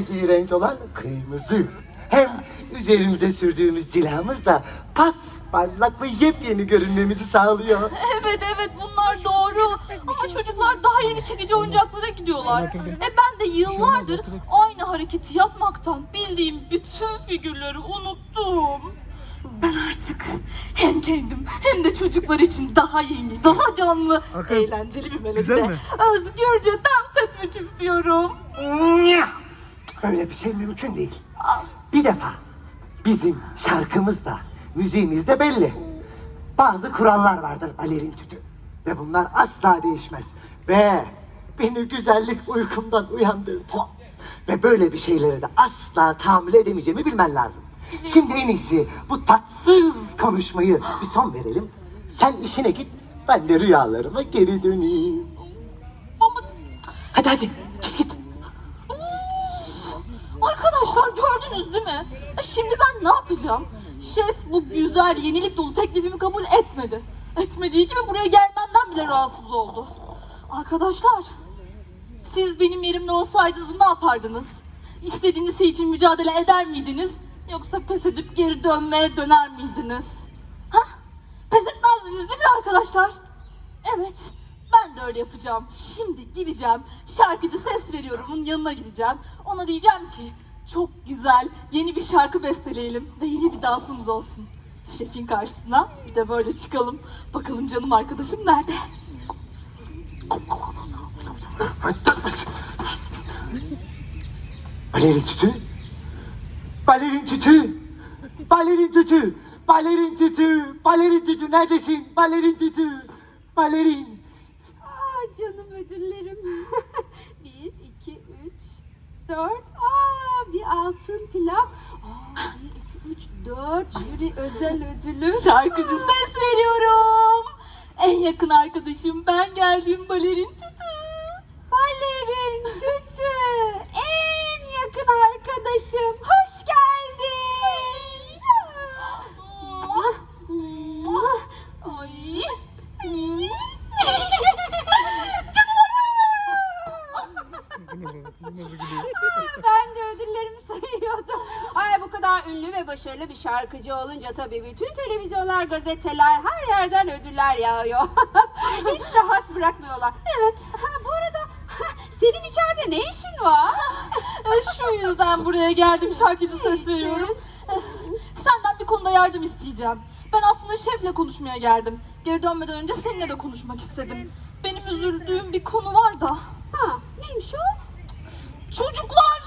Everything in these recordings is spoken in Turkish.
renkli renk olan kırmızı. Hem üzerimize sürdüğümüz cilamız da pas parlak ve yepyeni görünmemizi sağlıyor. Evet evet bunlar doğru. Ama çocuklar daha yeni çekici oyuncaklara gidiyorlar. E ben de yıllardır aynı hareketi yapmaktan bildiğim bütün figürleri unuttum. Ben artık hem kendim hem de çocuklar için daha yeni, daha canlı, Akın, eğlenceli bir güzel melodide mi? özgürce dans etmek istiyorum. Nyah! Öyle bir şey mümkün değil. Bir defa bizim şarkımız da müziğimiz de belli. Bazı kurallar vardır balerin tütü. Ve bunlar asla değişmez. Ve beni güzellik uykumdan uyandırdı. Ve böyle bir şeylere de asla tahammül edemeyeceğimi bilmen lazım. Şimdi en iyisi bu tatsız konuşmayı bir son verelim. Sen işine git, ben de rüyalarıma geri döneyim. Hadi hadi, Arkadaşlar gördünüz değil mi? E şimdi ben ne yapacağım? Şef bu güzel yenilik dolu teklifimi kabul etmedi. Etmediği gibi buraya gelmemden bile rahatsız oldu. Arkadaşlar siz benim yerimde olsaydınız ne yapardınız? İstediğiniz şey için mücadele eder miydiniz? Yoksa pes edip geri dönmeye döner miydiniz? Hah? Pes etmezdiniz değil mi arkadaşlar? Evet, ben de öyle yapacağım. Şimdi gideceğim, şarkıcı ses veriyorumun yanına gideceğim. Ona diyeceğim ki, çok güzel, yeni bir şarkı besteleyelim ve yeni bir dansımız olsun. Şefin karşısına bir de böyle çıkalım. Bakalım canım arkadaşım nerede? Balerin tütü. Balerin tütü. Balerin tütü. Balerin tütü. Balerin tütü. Neredesin? Balerin tütü. Balerin. Aa canım ödüllerim. bir, iki, üç, dört. Aa bir altın pilav. Aa bir, iki, üç, dört. Jüri özel ödülü. Şarkıcı ses veriyorum. En yakın arkadaşım ben geldim balerin tütü. Balerin Tütü. En yakın arkadaşım. Hoş geldin. Ay. Ben Ünlü ve başarılı bir şarkıcı olunca tabii bütün televizyonlar, gazeteler, her yerden ödüller yağıyor. Hiç rahat bırakmıyorlar. Evet. Ha, bu arada senin içeride ne işin var? Şu yüzden buraya geldim şarkıcı ses veriyorum. Senden bir konuda yardım isteyeceğim. Ben aslında şefle konuşmaya geldim. Geri dönmeden önce seninle de konuşmak istedim. Benim üzüldüğüm bir konu var da. Ha, neymiş o? Çocuklar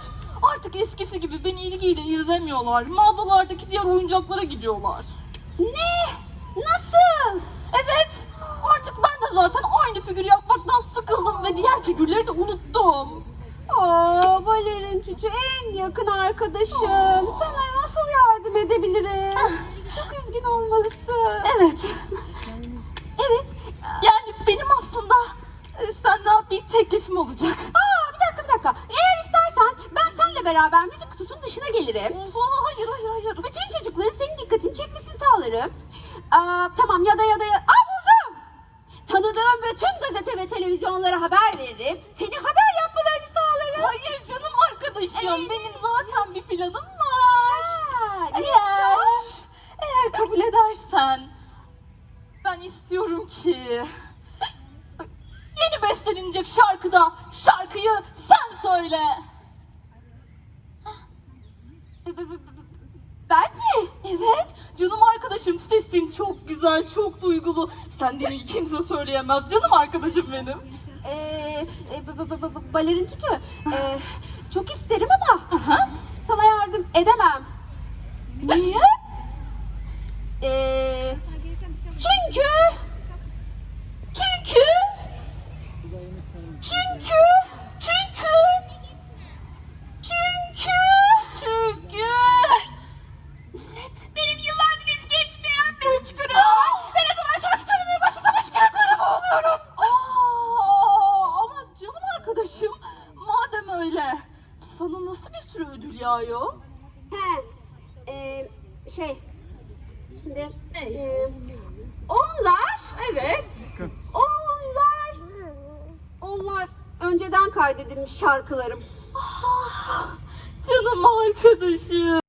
artık eskisi gibi beni ilgiyle izlemiyorlar. Mağazalardaki diğer oyuncaklara gidiyorlar. Ne? Nasıl? Evet artık ben de zaten aynı figür yapmaktan sıkıldım ve diğer figürleri de unuttum. Aa, balerin Tütü en yakın arkadaşım. Sana nasıl yardım edebilirim? Çok üzgün olmalısın. Evet. Evet. Yani benim aslında e, senden bir teklifim olacak. Beraber müzik kutusunun dışına gelirim. Oha, hayır hayır hayır. Bütün çocukların senin dikkatini çekmesini sağlarım. Aa, tamam ya da ya da ya... Aa buldum. Tanıdığım bütün gazete ve televizyonlara haber veririm. Seni haber yapmalarını sağlarım. Hayır canım arkadaşım. Benim zaten bir planım var. Aa, neymiş Eğer, eğer kabul edersen ben istiyorum ki yeni bestelenecek şarkıda şarkıyı sen söyle. Ben mi? Evet canım arkadaşım sesin çok güzel çok duygulu. Senden iyi kimse söyleyemez canım arkadaşım benim. Ee, e, b- b- b- b- balerin tütü. Ee, çok isterim ama sana yardım edemem. Niye? Ee, Çünkü çünkü çünkü çünkü çünkü Evet. Benim yıllardır hiç geçmeyen bir hıçkırığım var. Ben ne zaman şarkı söylemeye başlasam hıçkırıklarımı oluyorum. Aa, ama canım arkadaşım madem öyle sana nasıl bir sürü ödül yağıyor? he, e, şey şimdi Ne? e, onlar Evet. onlar onlar önceden kaydedilmiş şarkılarım. Ah, arkadaşım.